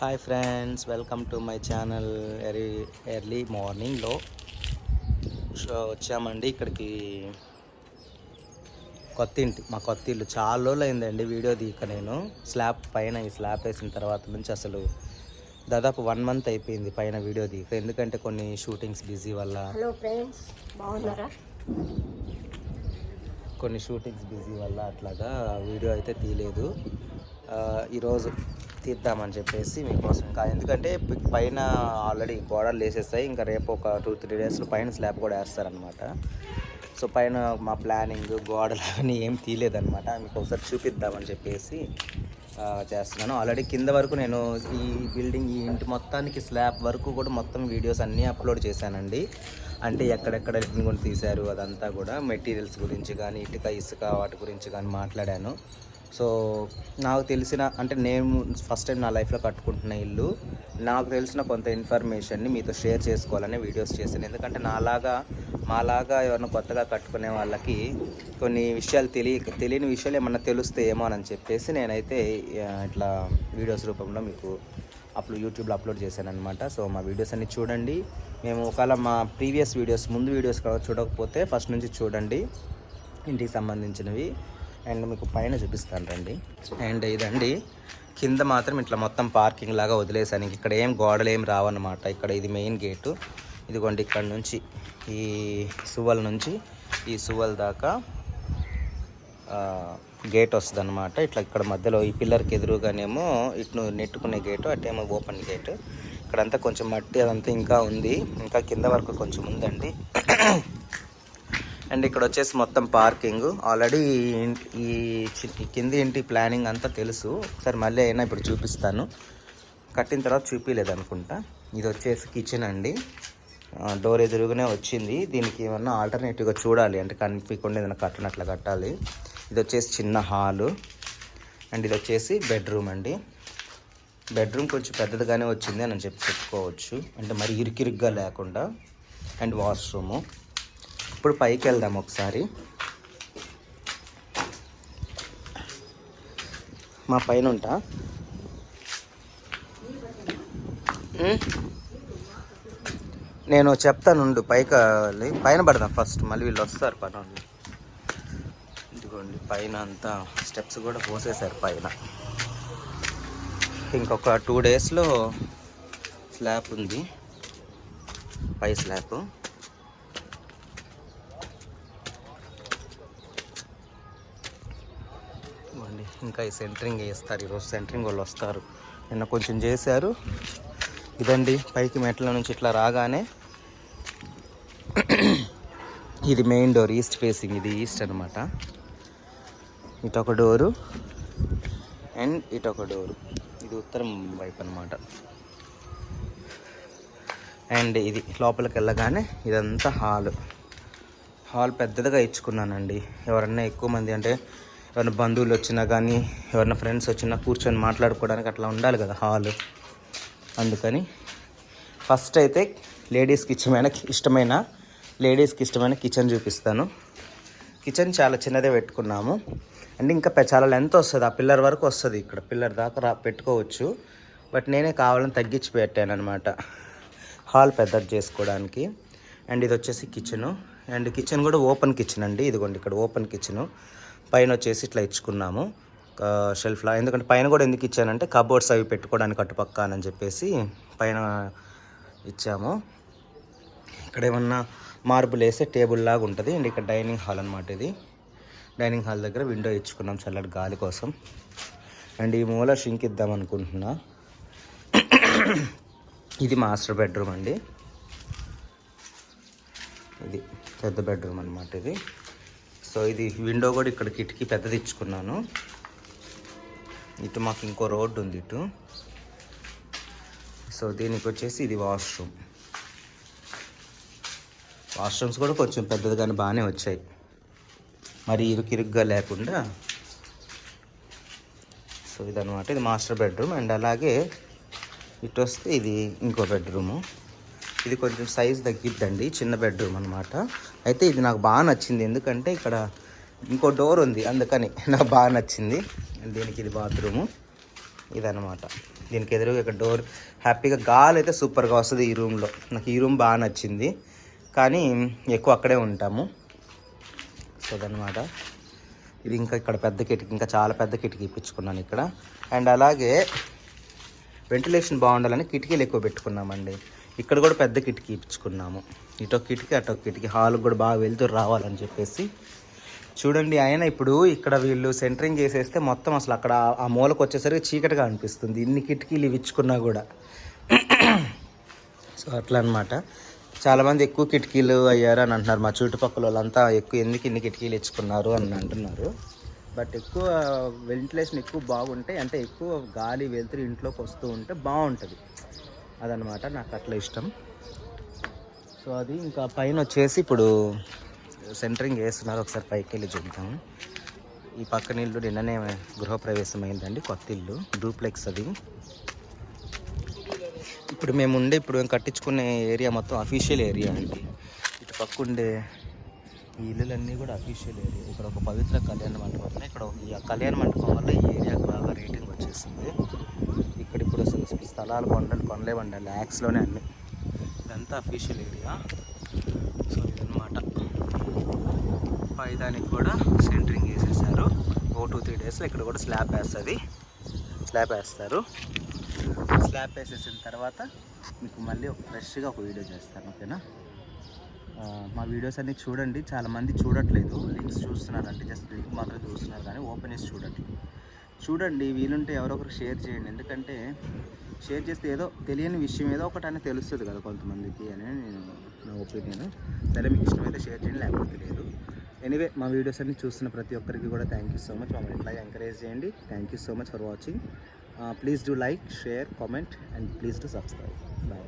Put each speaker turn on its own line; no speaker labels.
Hi friends welcome to my channel early early మార్నింగ్లో. So వచ్చామండి ఇక్కడికి. కొత్త ఇంటి మా కొత్త ఇల్లు. చాలా రోజులు అయిందండి వీడియో తీక నేను. స్లాబ్ పైన ఈ స్లాబ్ వేసిన తర్వాత నుంచి అసలు దాదాపు వన్ మంత్ అయిపోయింది పైన వీడియో తీక ఎందుకంటే కొన్ని షూటింగ్స్ బిజీ వల్ల.
హలో ఫ్రెండ్స్ బాగున్నారా?
కొన్ని షూటింగ్స్ బిజీ వల్ల అట్లాగా వీడియో అయితే తీయలేదు. ఈరోజు తీద్దామని చెప్పేసి మీకోసం. ఇంకా ఎందుకంటే పైన ఆల్రెడీ గోడలు వేసేస్తాయి ఇంకా రేపు ఒక టూ త్రీ డేస్లో పైన స్లాబ్ కూడా వేస్తారనమాట సో పైన మా ప్లానింగ్ గోడలు అవన్నీ ఏం తీయలేదనమాట మీకు ఒకసారి చూపిద్దామని చెప్పేసి చేస్తున్నాను. ఆల్రెడీ కింద వరకు నేను ఈ బిల్డింగ్ ఈ ఇంటి మొత్తానికి స్లాబ్ వరకు కూడా మొత్తం వీడియోస్ అన్నీ అప్లోడ్ చేశానండి. అంటే ఎక్కడెక్కడ కూడా తీశారు అదంతా కూడా. మెటీరియల్స్ గురించి కానీ ఇటుక ఇసుక వాటి గురించి కానీ మాట్లాడాను. సో నాకు తెలిసిన అంటే నేను ఫస్ట్ టైం నా లైఫ్లో కట్టుకుంటున్న ఇల్లు నాకు తెలిసిన కొంత ఇన్ఫర్మేషన్ని మీతో షేర్ చేసుకోవాలని వీడియోస్ చేశాను. ఎందుకంటే నాలాగా మాలాగా ఎవరైనా కొత్తగా కట్టుకునే వాళ్ళకి కొన్ని విషయాలు తెలియ తెలియని విషయాలు ఏమన్నా తెలుస్తే ఏమో అని చెప్పేసి నేనైతే ఇట్లా వీడియోస్ రూపంలో మీకు అప్లో యూట్యూబ్లో అప్లోడ్ చేశాను అనమాట సో మా వీడియోస్ అన్ని చూడండి. మేము ఒకవేళ మా ప్రీవియస్ వీడియోస్ ముందు వీడియోస్ కూడా చూడకపోతే ఫస్ట్ నుంచి చూడండి. ఇంటికి సంబంధించినవి. అండ్ మీకు పైన చూపిస్తాను రండి. అండ్ ఇదండి. కింద మాత్రం ఇట్లా మొత్తం పార్కింగ్ లాగా వదిలేసాను. ఇక్కడ ఏం గోడలు ఏం రావన్నమాట. ఇక్కడ ఇది మెయిన్ గేటు. ఇదిగోండి ఇక్కడ నుంచి ఈ సువల్ నుంచి ఈ సువల్ దాకా గేట్ వస్తుంది అనమాట ఇట్లా ఇక్కడ మధ్యలో ఈ పిల్లర్కి ఎదురుగానేమో ఇట్ను నెట్టుకునే గేటు అటేమో ఓపెన్ గేటు. ఇక్కడంతా కొంచెం మట్టి అదంతా ఇంకా ఉంది. ఇంకా కింద వరకు కొంచెం ఉందండి. అండ్ ఇక్కడ వచ్చేసి మొత్తం పార్కింగ్. ఆల్రెడీ ఈ కింది ఇంటి ప్లానింగ్ అంతా తెలుసు. ఒకసారి మళ్ళీ అయినా ఇప్పుడు చూపిస్తాను. కట్టిన తర్వాత చూపించలేదు అనుకుంటా. ఇది వచ్చేసి కిచెన్ అండి. డోర్ ఎదురుగానే వచ్చింది. దీనికి ఏమన్నా ఆల్టర్నేటివ్గా చూడాలి. అంటే కనిపించకుండా ఏదైనా కట్టినట్లు కట్టాలి. ఇది వచ్చేసి చిన్న హాలు. అండ్ ఇది వచ్చేసి బెడ్రూమ్ అండి. బెడ్రూమ్ కొంచెం పెద్దదిగానే వచ్చింది అని చెప్పి చెప్పుకోవచ్చు. అంటే మరి ఇరుకిరుగ్గా లేకుండా. అండ్ వాష్రూము ఇప్పుడు పైకి వెళ్దాం ఒకసారి. మా పైన ఉంటా. నేను చెప్తానుండు పైకి పైన పడదాం ఫస్ట్ మళ్ళీ వీళ్ళు వస్తారు పని ఇదిగోండి పైన అంతా స్టెప్స్ కూడా పోసేశారు పైన. ఇంకొక టూ డేస్లో స్లాబ్ ఉంది. పై స్లాబ్. ఇంకా ఈ సెంటరింగ్ వేస్తారు. ఈరోజు సెంటరింగ్ వాళ్ళు వస్తారు. నిన్న కొంచెం చేశారు. ఇదండి పైకి మెట్ల నుంచి ఇట్లా రాగానే ఇది మెయిన్ డోర్ ఈస్ట్ ఫేసింగ్ ఇది ఈస్ట్ అనమాట ఇటొక డోరు అండ్ ఇటొక డోరు. ఇది ఉత్తరం వైపు అనమాట అండ్ ఇది లోపలికి వెళ్ళగానే ఇదంతా హాల్. హాల్ పెద్దదిగా ఇచ్చుకున్నానండి. ఎవరన్నా ఎక్కువ మంది అంటే ఎవరైనా బంధువులు వచ్చినా కానీ ఎవరైనా ఫ్రెండ్స్ వచ్చినా కూర్చొని మాట్లాడుకోవడానికి అట్లా ఉండాలి కదా హాల్ అందుకని ఫస్ట్ అయితే లేడీస్కి ఇష్టమైన ఇష్టమైన లేడీస్కి ఇష్టమైన కిచెన్ చూపిస్తాను. కిచెన్ చాలా చిన్నదే పెట్టుకున్నాము. అండ్ ఇంకా చాలా లెంత్ వస్తుంది. ఆ పిల్లర్ వరకు వస్తుంది ఇక్కడ. పిల్లర్ దాకా రా పెట్టుకోవచ్చు. బట్ నేనే కావాలని తగ్గించి పెట్టాను అనమాట హాల్ పెద్దది చేసుకోవడానికి. అండ్ ఇది వచ్చేసి కిచెను అండ్ కిచెన్ కూడా ఓపెన్ కిచెన్ అండి. ఇదిగోండి ఇక్కడ ఓపెన్ కిచెను పైన వచ్చేసి ఇట్లా ఇచ్చుకున్నాము. షెల్ఫ్లా ఎందుకంటే పైన కూడా ఎందుకు ఇచ్చానంటే కబోర్డ్స్ అవి పెట్టుకోవడానికి అటుపక్క అని చెప్పేసి పైన ఇచ్చాము. ఇక్కడ ఏమన్నా మార్బుల్ వేసే టేబుల్ లాగా ఉంటుంది. అండ్ ఇక్కడ డైనింగ్ హాల్ అనమాట ఇది. డైనింగ్ హాల్ దగ్గర విండో ఇచ్చుకున్నాం చల్లటి గాలి కోసం. అండ్ ఈ మూల షింక్ ఇద్దాం అనుకుంటున్నా. ఇది మాస్టర్ బెడ్రూమ్ అండి. ఇది పెద్ద బెడ్రూమ్ అనమాట ఇది. సో ఇది విండో కూడా ఇక్కడ కిటికీ పెద్దది ఇచ్చుకున్నాను. ఇటు మాకు ఇంకో రోడ్డు ఉంది ఇటు. సో దీనికి వచ్చేసి ఇది వాష్రూమ్. వాష్రూమ్స్ కూడా కొంచెం పెద్దది కానీ బాగానే వచ్చాయి. మరి ఇరుకిరుగ్గా లేకుండా. సో ఇదనమాట ఇది మాస్టర్ బెడ్రూమ్ అండ్ అలాగే ఇటు వస్తే ఇది ఇంకో బెడ్రూము. ఇది కొంచెం సైజ్ తగ్గిద్దండి చిన్న బెడ్రూమ్ అనమాట అయితే ఇది నాకు బాగా నచ్చింది. ఎందుకంటే ఇక్కడ ఇంకో డోర్ ఉంది అందుకని నాకు బాగా నచ్చింది. దీనికి ఇది బాత్రూము ఇదనమాట దీనికి ఎదురుగా ఇక్కడ డోర్ హ్యాపీగా గాలి అయితే సూపర్గా వస్తుంది ఈ రూమ్లో నాకు ఈ రూమ్ బాగా నచ్చింది. కానీ ఎక్కువ అక్కడే ఉంటాము. సో అదనమాట ఇది ఇంకా ఇక్కడ పెద్ద కిటికీ ఇంకా చాలా పెద్ద కిటికీ ఇప్పించుకున్నాను ఇక్కడ. అండ్ అలాగే వెంటిలేషన్ బాగుండాలని కిటికీలు ఎక్కువ పెట్టుకున్నామండి. ఇక్కడ కూడా పెద్ద కిటికీ ఇప్పించుకున్నాము ఇటో కిటికీ అటో కిటికీ. హాల్కి కూడా బాగా వెళ్తూ రావాలని చెప్పేసి. చూడండి ఆయన ఇప్పుడు ఇక్కడ వీళ్ళు సెంటరింగ్ చేసేస్తే మొత్తం అసలు అక్కడ ఆ మూలకు వచ్చేసరికి చీకటిగా అనిపిస్తుంది. ఇన్ని కిటికీలు ఇవ్వించుకున్నా కూడా. సో అట్లా అనమాట చాలామంది ఎక్కువ కిటికీలు అయ్యారు అని అంటున్నారు. మా చుట్టుపక్కల వాళ్ళంతా ఎక్కువ ఎందుకు ఇన్ని కిటికీలు ఇచ్చుకున్నారు అని అంటున్నారు. బట్ ఎక్కువ వెంటిలేషన్ ఎక్కువ బాగుంటే అంటే ఎక్కువ గాలి వెలుతురు ఇంట్లోకి వస్తూ ఉంటే బాగుంటుంది. అదనమాట నాకు అట్లా ఇష్టం. సో అది ఇంకా పైన వచ్చేసి ఇప్పుడు సెంటరింగ్ వేస్తున్నారు ఒకసారి పైకి వెళ్ళి చూద్దాం. ఈ పక్కన ఇల్లు నిన్ననే గృహప్రవేశం అయిందండి కొత్త ఇల్లు డూప్లెక్స్ అది. ఇప్పుడు మేము ఉండే ఇప్పుడు మేము కట్టించుకునే ఏరియా మొత్తం అఫీషియల్ ఏరియా అండి. ఇటు పక్క ఉండే ఈ ఇల్లులన్నీ కూడా అఫీషియల్ ఏరియా. ఇక్కడ ఒక పవిత్ర కళ్యాణ మండపం ఇక్కడ ఈ కళ్యాణ మండపం వల్ల ఈ ఏరియాకి బాగా రేటింగ్ వచ్చేసింది. స్థలాలు కొండలు కొండలే ఉండాలి ల్యాక్స్లోనే అన్నీ. ఇదంతా అఫీషియల్ ఏరియా సో ఇదనమాట పైదానికి కూడా సెంటరింగ్ వేసేసారు ఓ టూ త్రీ డేస్లో ఇక్కడ కూడా స్లాబ్ వేస్తుంది. స్లాబ్ వేస్తారు. స్లాబ్ వేసేసిన తర్వాత మీకు మళ్ళీ ఒక ఫ్రెష్గా ఒక వీడియో చేస్తాను ఓకేనా? మా వీడియోస్ అన్నీ చూడండి. చాలామంది చూడట్లేదు. లింక్స్ చూస్తున్నారంటే జస్ట్ లింక్ మాత్రం చూస్తున్నారు కానీ ఓపెన్ చేసి చూడట్లేదు చూడండి వీలుంటే ఎవరో ఒకరు షేర్ చేయండి. ఎందుకంటే షేర్ చేస్తే ఏదో తెలియని విషయం ఏదో ఒకటి అని తెలుస్తుంది కదా కొంతమందికి అని నేను నా ఒపీనియన్. సరే మీకు ఇష్టమైతే షేర్ చేయండి లేకపోతే లేదు. ఎనీవే మా వీడియోస్ అన్ని చూస్తున్న ప్రతి ఒక్కరికి కూడా థ్యాంక్ యూ సో మచ్. మమ్మల్ని ఇట్లాగే ఎంకరేజ్ చేయండి. Thank you so much for watching. Please do like share comment and please to subscribe. Bye.